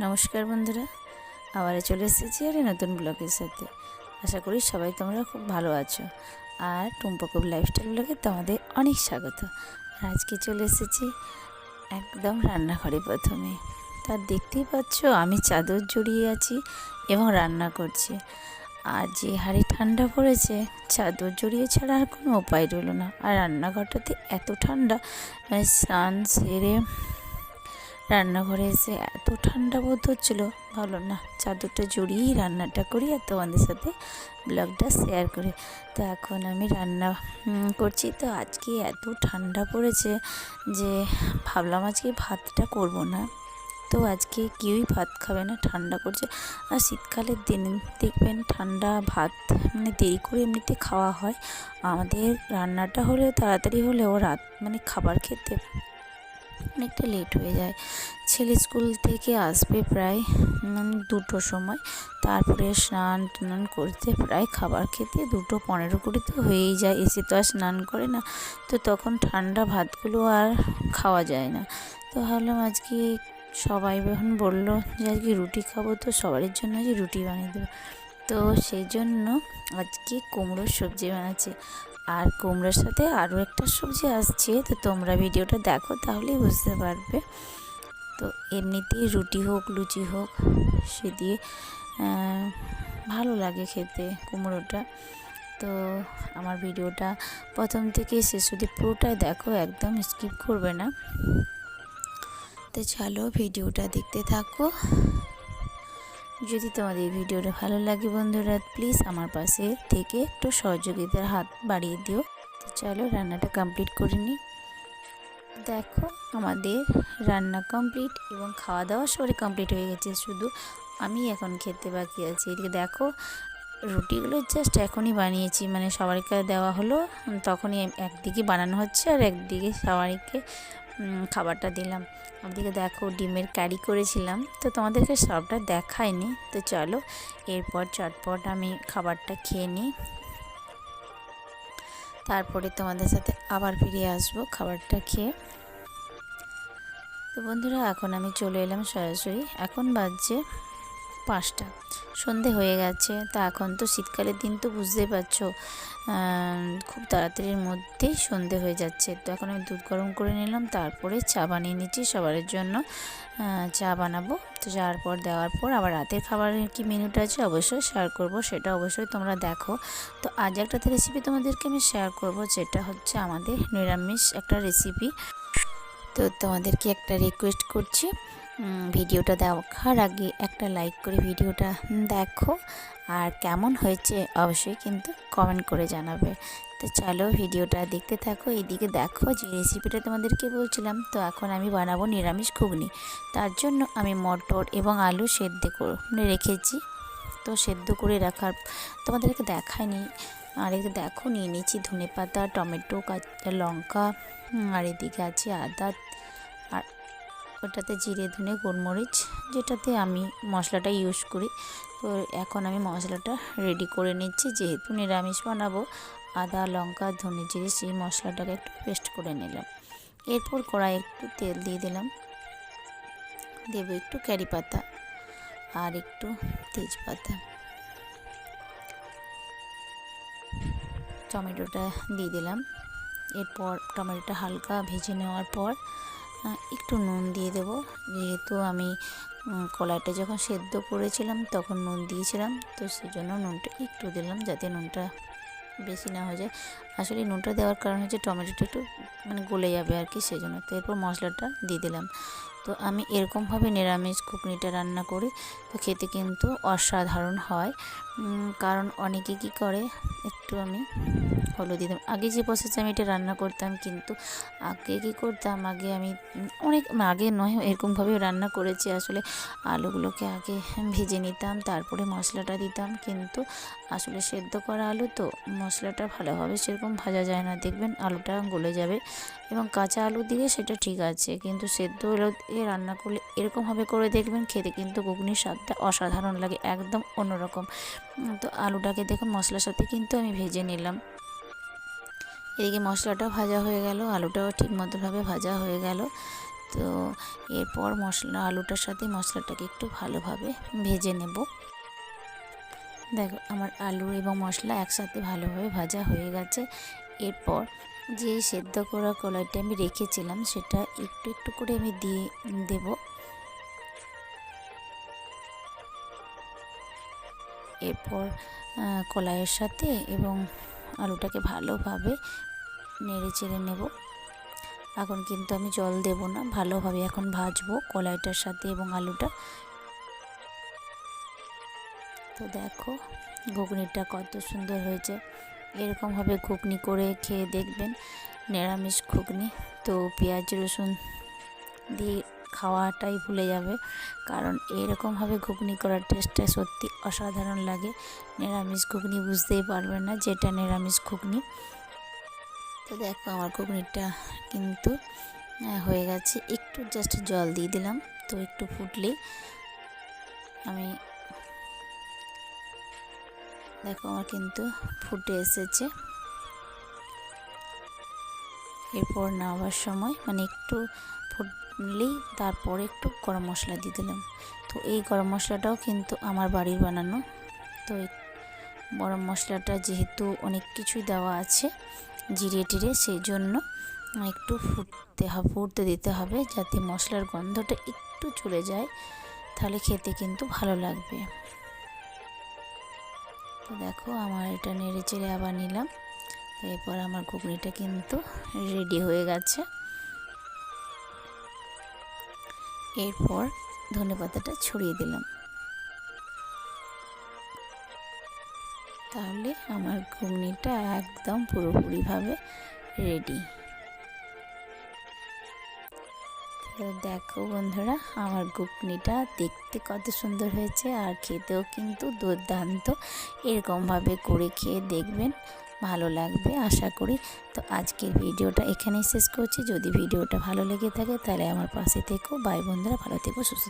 নমস্কার বন্ধুরা আবার চলে এসেছি আর নতুন ব্লগের সাথে। আশা করি সবাই তোমরা খুব ভালো আছো। আর টুম্পকুব লাইফস্টাইল ব্লগে তোমাদের অনেক স্বাগত। আজকে চলে এসেছি একদম রান্নাঘরে প্রথমে। তার দেখতেই পাচ্ছ, আমি চাদর জড়িয়ে আছি এবং রান্না করছি। আর যে হাড়ি ঠান্ডা পড়েছে, চাদর জড়িয়ে ছাড়া আর কোনো উপায় রইল না। আর রান্নাঘরটাতে এত ঠান্ডা মানে স্নান সেরে রান্নাঘরে এসে এত ঠান্ডা বোধ হচ্ছিল। ভালো না, চাদরটা জড়িয়েই রান্নাটা করি আর তোমাদের সাথে ব্লগটা শেয়ার করি। তো এখন আমি রান্না করছি। তো আজকে এত ঠান্ডা পড়েছে যে ভাবলাম আজকে ভাতটা করব না। তো আজকে কেউই ভাত খাবে না, ঠান্ডা করছে আর শীতকালের দিন, দেখবেন ঠান্ডা ভাত মানে দেরি করে এমনিতে খাওয়া হয়। আমাদের রান্নাটা হলেও তাড়াতাড়ি হলেও রাত মানে খাবার খেতে অনেকটা লেট হয়ে যায়। ছেলে স্কুল থেকে আসবে প্রায় দুটো সময়। তারপরে স্নান টান করতে প্রায় খাবার খেতে দুটো পনেরো কুড়ি তো হয়েই যায়। এসে তো আর স্নান করে না, তো তখন ঠান্ডা ভাতগুলো আর খাওয়া যায় না। তো ভাবলাম আজকে সবাই যখন বলল যে, আজকে রুটি খাব। তো সবার জন্য আজকে রুটি বানিয়ে দেবো। তো সেই জন্য আজকে কুমড়োর সবজি বানাচ্ছি। আর কুমড়োর সাথে আরও একটা সবজি আসছে, তো তোমরা ভিডিওটা দেখো তাহলেই বুঝতে পারবে। তো এমনিতেই রুটি হোক, লুচি হোক, সে দিয়ে ভালো লাগে খেতে কুমড়োটা। তো আমার ভিডিওটা প্রথম থেকে শেষ অবধি পুরোটাই দেখো, একদম স্কিপ করবে না। তো চলো ভিডিওটা দেখতে থাকো। যদি তোমাদের ভিডিওটা ভালো লাগে বন্ধুরা প্লিজ আমার পাশে থেকে একটু সহযোগিতার হাত বাড়িয়ে দিও। চলো রান্নাটা কমপ্লিট করে নিই। দেখো, আমাদের রান্না কমপ্লিট এবং খাওয়া দাওয়া সবারই কমপ্লিট হয়ে গেছে। শুধু আমি এখন খেতে বাকি আছি। এদিকে দেখো, রুটিগুলো জাস্ট এখনই বানিয়েছি। মানে সবাইকে দেওয়া হলো, তখনই একদিকে বানানো হচ্ছে আর একদিকে সবাইকে খাবারটা দিলাম। আমাদেরকে দেখো ডিমের ক্যারি করেছিলাম, তো তোমাদেরকে সবটা দেখায়নি তো চলো, এরপর চটপট আমি খাবারটা খেয়ে নিই। তারপরে তোমাদের সাথে আবার ফিরে আসব খাবারটা খেয়ে। তো বন্ধুরা, এখন আমি চলে এলাম সরাসরি। এখন বাজছে পাঁচটা। সন্ধে হয়ে গেছে, তা এখন তো শীতকালের দিন তো বুঝতেই পারছ। খুব তাড়াতাড়ির মধ্যেই সন্ধে হয়ে যাচ্ছে। তো এখন আমি দুধ গরম করে নিলাম, তারপরে চা বানিয়ে নিচ্ছি সবার জন্য। চা বানাবো। তো যাওয়ার পর, দেওয়ার পর আবার রাতের খাবারের কি মেনুটা আছে অবশ্যই শেয়ার করব, সেটা অবশ্যই তোমরা দেখো। তো আজ একটা রেসিপি তোমাদেরকে আমি শেয়ার করব, যেটা হচ্ছে আমাদের নিরামিষ একটা রেসিপি তো তোমাদেরকে একটা রিকোয়েস্ট করছি? ভিডিওটা দেখার আগে একটা লাইক করে ভিডিওটা দেখো। আর কেমন হয়েছে অবশ্যই কিন্তু কমেন্ট করে জানাবে। তো চলো ভিডিওটা দেখতে থাকো এইদিকে দেখো যে রেসিপিটা তোমাদেরকে বলছিলাম। তো এখন আমি বানাবো নিরামিষ ঘুগনি। তার জন্য আমি মটর এবং আলু সেদ্ধ করে রেখেছি। তো সেদ্ধ করে রাখার তোমাদেরকে দেখায়নি আর এদিকে দেখো, নিয়ে নিয়েছি ধনে পাতা টমেটো, কাঁচা লঙ্কা আর এদিকে আছে আদা ওটাতে জিরে, ধনে, গোলমরিচ, যেটাতে আমি মশলাটা ইউজ করি। তো এখন আমি মশলাটা রেডি করে নিচ্ছি। যেহেতু নিরামিষ বানাবো, আদা, লঙ্কা, ধনে জিরে, সেই মশলাটাকে একটু পেস্ট করে নিলাম। এরপর কড়াই একটু তেল দিয়ে দিলাম। দেবো একটু ক্যারি পাতা আর একটু তেজপাতা। টমেটোটা দিয়ে দিলাম। এরপর টমেটোটা হালকা ভেজে নেওয়ার পর একটু নুন দিয়ে দেব। যেহেতু আমি কলাইটা যখন সেদ্ধ করেছিলাম তখন নুন দিয়েছিলাম, তো সেই জন্য নুনটা একটু দিলাম যাতে নুনটা বেশি না হয়ে যায়। আসলে নুনটা দেওয়ার কারণ হচ্ছে টমেটোটা একটু মানে গলে যাবে আর কি সেই জন্য তো এরপর মশলাটা দিয়ে দিলাম। তো আমি এরকমভাবে নিরামিষ ঘুগনিটা রান্না করি, তো খেতে কিন্তু অসাধারণ হয়। কারণ অনেকে কি করে, একটু আমি হলুদ দিতাম আগে যে প্রসেসে আমি এটা রান্না করতাম কিন্তু আগে কী করতাম, আগে আমি অনেক, আগে নয় এরকমভাবে রান্না করেছি। আসলে আলুগুলোকে আগে ভেজে নিতাম, তারপরে মশলাটা দিতাম কিন্তু আসলে সেদ্ধ করা আলু তো মশলাটা ভালোভাবে সেরকম ভাজা যায় না। দেখবেন আলুটা গলে যাবে এবং কাঁচা আলু দিলে সেটা ঠিক আছে, কিন্তু সেদ্ধ দিয়ে রান্না করলে এরকমভাবে করে দেখবেন খেতে কিন্তু ঘুগনির স্বাদটা অসাধারণ লাগে, একদম অন্যরকম। তো আলুটাকে দেখুন মশলার সাথে কিন্তু আমি ভেজে নিলাম। এদিকে মশলাটাও ভাজা হয়ে গেল, আলুটাও ঠিক মতোভাবে ভাজা হয়ে গেল। তো এরপর মশলা, আলুটার সাথে মশলাটাকে একটু ভালোভাবে ভেজে নেব। দেখো, আমার আলু এবং মশলা একসাথে ভালোভাবে ভাজা হয়ে গেছে। এরপর যে সেদ্ধ করা কলাইটা আমি রেখেছিলাম, সেটা একটু একটু করে আমি দিয়ে দেব। এরপর কলাইয়ের সাথে এবং আলুটাকে ভালোভাবে নেড়ে চেড়ে নেব। এখন কিন্তু আমি জল দেব না, ভালোভাবে এখন ভাজবো কলাইটার সাথে এবং আলুটা। তো দেখো, ঘুগনিটা কত সুন্দর হয়েছে। এরকমভাবে ঘুগনি করে খেয়ে দেখবেন, নিরামিষ ঘুগনি। তো পেঁয়াজ, রসুন দিয়ে খাওয়াটাই ভুলে যাবে, কারণ এরকমভাবে ঘুগনি করার টেস্টটা সত্যি অসাধারণ লাগে। নিরামিষ ঘুগনি বুঝতেই পারবে না যেটা নিরামিষ ঘুগনি। তো দেখো আমার ঘুগনিটা কিন্তু হয়ে গেছে। একটু জাস্ট জল দিয়ে দিলাম, তো একটু ফুটলেই আমি দেখো আমার কিন্তু ফুটে এসেছে। এরপর নামাবার সময় মানে একটু ফুটলেই তারপরে একটু গরম মশলা দিয়ে দিলাম। তো এই গরম মশলাটাও কিন্তু আমার বাড়ির বানানো। তো গরম মশলাটা যেহেতু অনেক কিছুই দেওয়া আছে জিরে টিরে সেই জন্য একটু ফুটতে হবে ফুটতে দিতে হবে যাতে মশলার গন্ধটা একটু চলে যায়, তাহলে খেতে কিন্তু ভালো লাগবে। তো দেখো, আমার এটা নেড়ে চেড়ে আবার নিলাম। এরপর আমার ঘুগনিটা কিন্তু রেডি হয়ে গেছে। এরপর ধনে পাতাটা ছড়িয়ে দিলাম। তাহলে আমার ঘুগনিটা একদম পুরোপুরিভাবে রেডি তো দেখো বন্ধুরা, আমার ঘুগনিটা দেখতে কত সুন্দর হয়েছে আর খেতেও কিন্তু দুর্দান্ত। এরকমভাবে করে খেয়ে দেখবেন, ভালো লাগবে আশা করি। তো আজকের ভিডিওটা এখানেই শেষ করছি। যদি ভিডিওটা ভালো লেগে থাকে তাহলে আমার পাশে থেকো। বাই বন্ধুরা, ভালো থেকো, সুস্থ